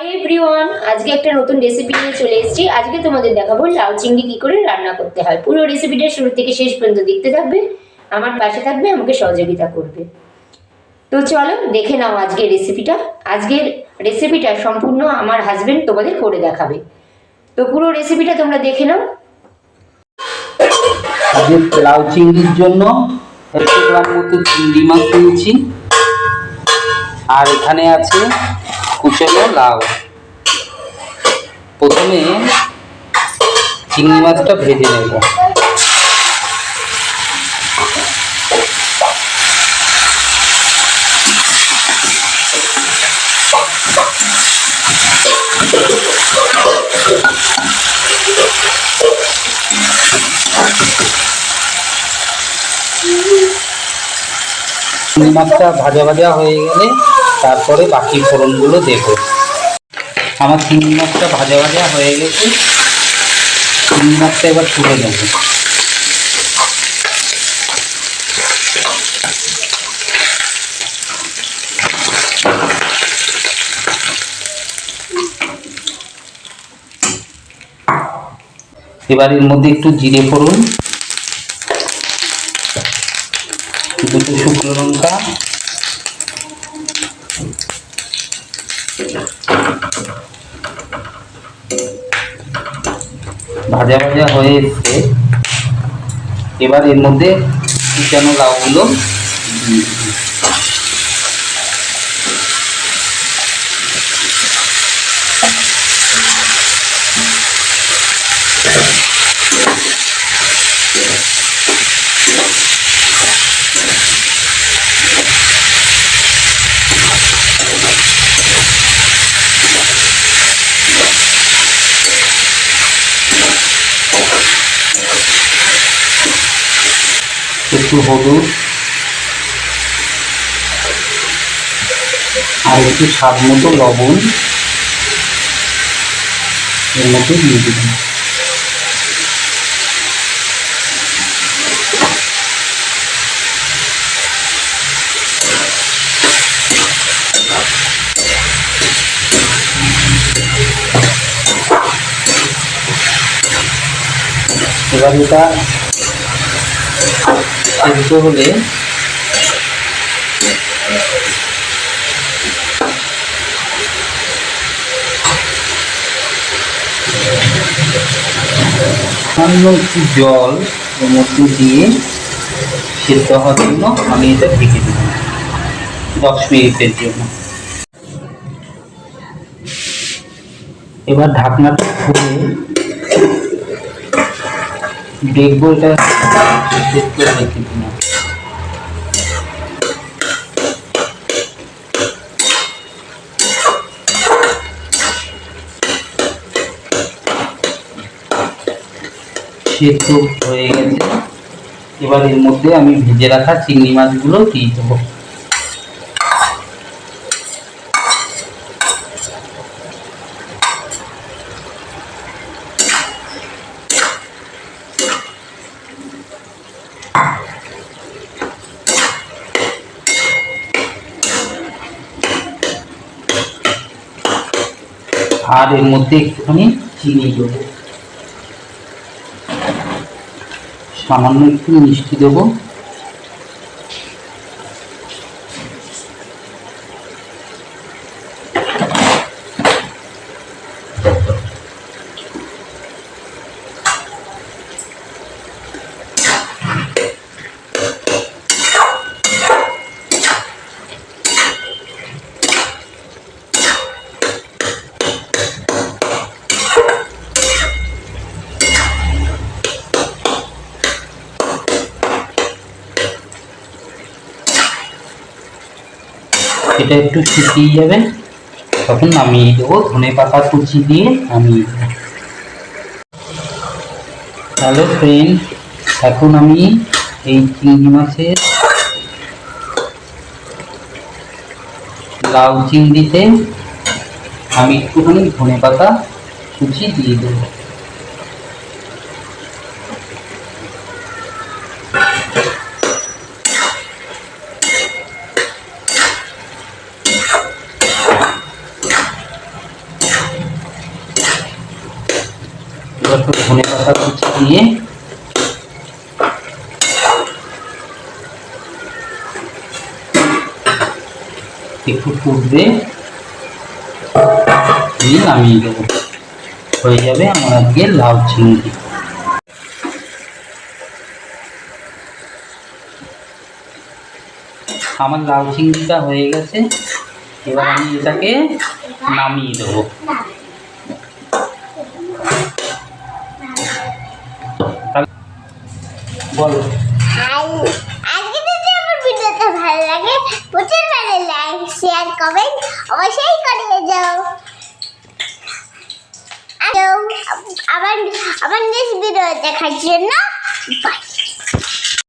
আজকে একটা নতুন রেসিপি নিয়ে চলে এসেছি। আজকে তোমাদের দেখাবো লাউ চিংড়ি কি করে রান্না করতে হয়। পুরো রেসিপিটা শুরু থেকে শেষ পর্যন্ত দেখতে থাকবে। আমার পাশে থাকবে, আমাকে সহযোগিতা করবে। তো চলো, দেখে নাও আজকের রেসিপিটা আজকের রেসিপিটা সম্পূর্ণ আমার হাজবেন্ড তোমাদের করে দেখাবে। তো পুরো রেসিপিটা তোমরা দেখে নাও। লাউ চিংড়ির জন্য একশো গ্রাম মতো চিংড়ি মাছ নিয়েছি। আর এখানে আছে কুচনো লাউ। প্রথমে চিংড়ি মাছটা ভেজে নেব। চিংড়ি মাছটা ভাজা ভাজা হয়ে গেলে তারপরে বাকি ফোড়নগুলো দেব। আমার চিংড়ি মাছটা ভাজা ভাজা হয়ে গেছে। চিংড়ি মাছটা এবার তুলে নেব। এবার এর মধ্যে একটু জিরে ফোড়ন, দুটো শুকনো লঙ্কা ভাজা ভাজা হয়ে এসছে। এবার এর মধ্যে কুচানো লাউগুলো দিয়ে একটু হলুদ। আর একটু স্বাদ মতো লবণ। এর মধ্যে দিয়ে দিলাম। এবার এটা সেদ্ধ হলে সামান্য একটু জল মধ্যে দিয়ে সেদ্ধ হওয়ার জন্য আমি এটা ঢেকে দেব দশ মিনিটের জন্য। এবার ঢাকনাটা খুলে দেখব এটা সেদ্ধ হয়েছে কিনা সেদ্ধ হয়ে গেছে। এবার এর মধ্যে আমি ভেজে রাখা চিংড়ি মাছগুলো দিয়ে দেবো। আর এর মধ্যে একটুখানি চিনি দেব। সামান্য একটু মিষ্টি দেবো। এটা একটু শুকিয়ে যাবে তখন নামিয়ে দেবো। ধনে পাতা কুচি দিয়ে নামিয়ে দেবো। হ্যালো ফ্রেন্ড এখন আমি এই চিংড়ি মাছের লাউ চিংড়িতে আমি একটুখানি ধনে পাতা কুচি দিয়ে দেবো। একটু ধনে পাতা কুচি দিয়ে একটু ফুটবে হয়ে যাবে আমার আজকে লাউ চিংড়ি। আমার লাউ চিংড়িটা হয়ে গেছে। এবার আমি এটাকে নামিয়ে দেবো। বলো। আমার শেয়ার করে যাও। আবার আবার নেক্সট ভিডিও দেখার জন্য বাই